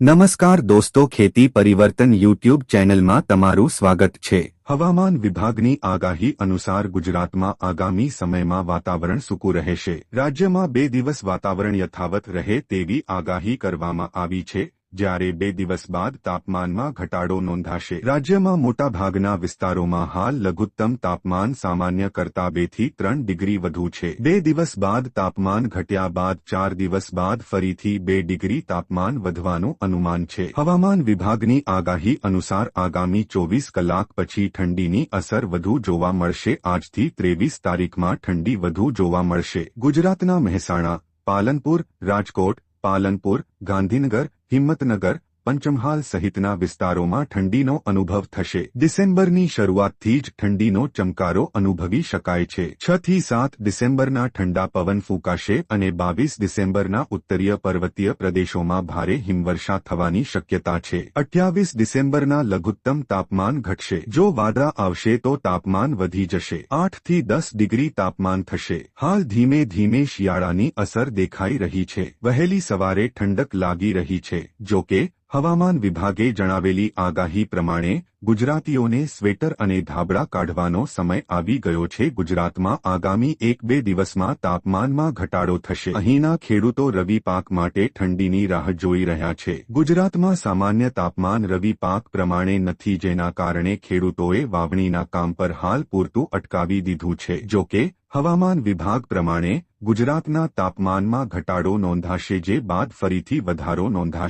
નમસ્કાર દોસ્તો, ખેતી પરિવર્તન યુટ્યુબ ચેનલમાં તમારું સ્વાગત છે. હવામાન વિભાગની આગાહી અનુસાર ગુજરાતમાં આગામી સમયમાં વાતાવરણ સૂકું રહેશે. રાજ્યમાં બે દિવસ વાતાવરણ યથાવત રહે તેવી આગાહી કરવામાં આવી છે. જ્યારે બે દિવસ બાદ તાપમાનમાં ઘટાડો નોંધાશે. રાજ્યમાં મોટાભાગના વિસ્તારોમાં હાલ લઘુત્તમ તાપમાન સામાન્ય કરતા બેથી ત્રણ ડિગ્રી વધુ છે. બે દિવસ બાદ તાપમાન ઘટ્યા બાદ ચાર દિવસ બાદ ફરીથી બે ડિગ્રી તાપમાન વધવાનું અનુમાન છે. હવામાન વિભાગની આગાહી અનુસાર આગામી ચોવીસ કલાક પછી ઠંડીની અસર વધુ જોવા મળશે. આજથી ત્રેવીસ તારીખમાં ઠંડી વધુ જોવા મળશે. ગુજરાતના મહેસાણા, પાલનપુર, રાજકોટ પાલનપુર ગાંધીનગર હિંમતનગર પંચમહાલ સહિતના વિસ્તારોમાં ઠંડીનો અનુભવ થશે. ડિસેમ્બરની શરૂઆતથી જ ઠંડીનો ચમકારો અનુભવી શકાય છે. છ થી સાત ડિસેમ્બરના ઠંડા પવન ફૂંકાશે અને બાવીસ ડિસેમ્બરના ઉત્તરીય પર્વતીય પ્રદેશોમાં ભારે હિમવર્ષા થવાની શક્યતા છે. અઠ્યાવીસ ડિસેમ્બરના લઘુત્તમ તાપમાન ઘટશે. જો વાદળા આવશે તો તાપમાન વધી જશે. આઠથી દસ ડિગ્રી તાપમાન થશે. હાલ ધીમે ધીમે શિયાળાની અસર દેખાઈ રહી છે. વહેલી સવારે ઠંડક લાગી રહી છે. જો કે હવામાન વિભાગે જણાવેલી આગાહી પ્રમાણે ગુજરાતીઓને સ્વેટર અને ધાબળા કાઢવાનો સમય આવી ગયો છે. ગુજરાતમાં આગામી એક બે દિવસમાં તાપમાનમાં ઘટાડો થશે. અહીંના ખેડૂતો રવિ પાક માટે ઠંડીની રાહ જોઈ રહ્યા છે. ગુજરાતમાં સામાન્ય તાપમાન રવિ પાક પ્રમાણે નથી, જેના કારણે ખેડૂતોએ વાવણીના કામ પર હાલ પૂરતું અટકાવી દીધું છે. જોકે હવામાન વિભાગ પ્રમાણે ગુજરાતના તાપમાનમાં ઘટાડો નોંધાશે, જે બાદ ફરીથી વધારો નોંધાશે.